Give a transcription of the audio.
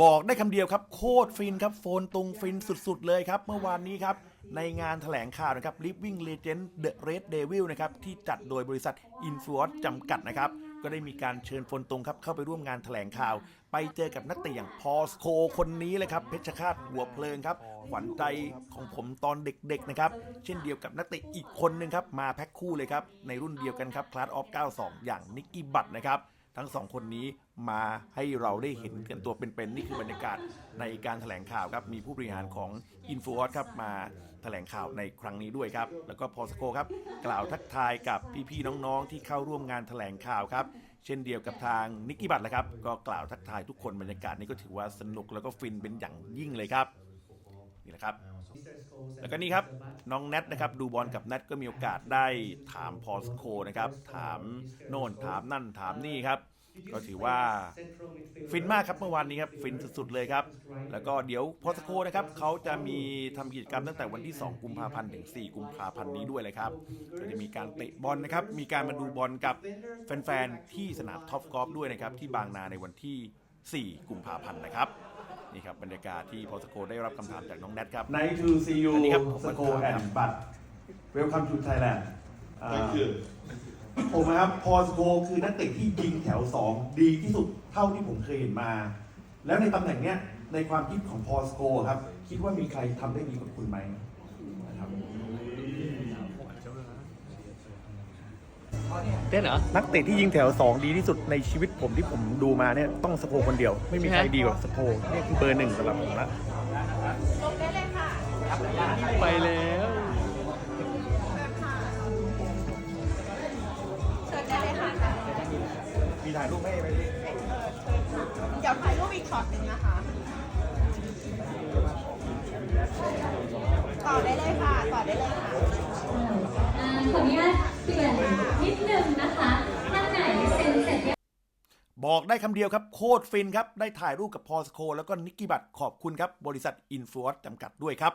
บอกได้คำเดียวครับโคตรฟินครับโฟนตรงฟินสุดๆเลยครับ เมื่อวานนี้ครับ ในงานแถลงข่าวนะครับ Living Legend The Red Devil นะครับ ที่จัดโดยบริษัท i n f l u e n c e จำกัดนะครับ ก็ได้มีการเชิญโฟนตรงครับ เข้าไปร่วมงานแถลงข่าว ไปเจอกับนักเตะอย่างพอสโคคนนี้เลยครับเพชรฆาตหัวเพลิงครับขวัญใจของผมตอนเด็กๆนะครับเช่นเดียวกับนักเตะอีกคนนึงครับมาแพ็คคู่เลยครับในรุ่นเดียวกันครับคลาสออฟ92 อย่างนิกกี้บัตนะครับ ทั้งสองคนนี้มาให้เราได้เห็นกันตัวเป็นๆนี่คือบรรยากาศในการแถลงข่าวครับมีผู้บริหารของ i n f o w a t ครับมาแถลงข่าวในครั้งนี้ด้วยครับ แล้วก็พอสโกครับ กล่าวทักทายกับพี่ๆน้องๆ ที่เข้าร่วมงานแถลงข่าวครับ เช่นเดียวกับทางนิกกี้บัตแหละครับ ก็กล่าวทักทายทุกคนบรรยากาศนี้ก็ถือว่าสนุกแล้วก็ฟินเป็นอย่างยิ่งเลยครับ นี่แหละครับ แล้วก็นี่ครับน้องแนทนะครับดูบอลกับแนทก็มีโอกาสได้ถามพอสโคนะครับถามโน่นถามนั่นถามนี่ครับก็ถือว่าฟินมากครับเมื่อวานนี้ครับฟินสุดๆเลยครับ แล้วก็เดี๋ยวพอสโคนะครับเขาจะมีทำกิจกรรมตั้งแต่วันที่ 2 กุมภาพันธ์ถึง 4 กุมภาพันธ์นี้ด้วยเลยครับก็จะมีการเตะบอลนะครับ มีการมาดูบอลกับแฟนๆที่สนามท็อปกอล์ฟด้วยนะครับ ที่บางนาในวันที่ 4 กุมภาพันธ์นะครับ นี่ครับบรรยากาศที่พอสโคได้รับคำถามจากน้องแนทครับ Nice to see you อันนี้ครับ Sco and But Welcome to Thailand อ่า Thank you. ผมนะครับพอสโกคือนักเตะที่ยิงแถว 2 ดีที่สุดเท่าที่ผมเคยเห็นมา แล้วในตำแหน่งเนี้ยในความคิดของพอสโกครับ คิดว่ามีใครทำได้ดีกว่าคุณไหมนะครับ เต้นเหรอ นักเตะที่ยิงแถว 2 ดีที่สุดในชีวิตผมที่ผมดูมาเนี่ยต้องสโคคนเดียว ไม่มีใครดีกว่าสโคนี่คือเบอร์หนึ่งสำหรับผมละลงได้เลยค่ะ ไปแล้วเชิญได้เลยค่ะมีถ่ายรูปให้ไหมเดี๋ยวถ่ายรูปอีกช็อตหนึ่งนะคะ ต่อได้เลยค่ะ ต่อได้เลยค่ะ อ่าขออนุญาตเปลี่ยนนิดนึงนะคะท่านไหนเซ็นเสร็จยังบอกได้คำเดียวครับโคตรฟินครับ ได้ถ่ายรูปกับพอสโค แล้วก็นิกกี้บัตขอบคุณครับ บริษัทอินฟลูอจำกัดด้วยครับ